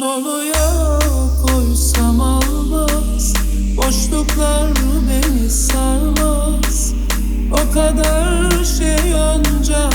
Doluya koysam almaz. Boşluklar beni sarmaz. O kadar şey onca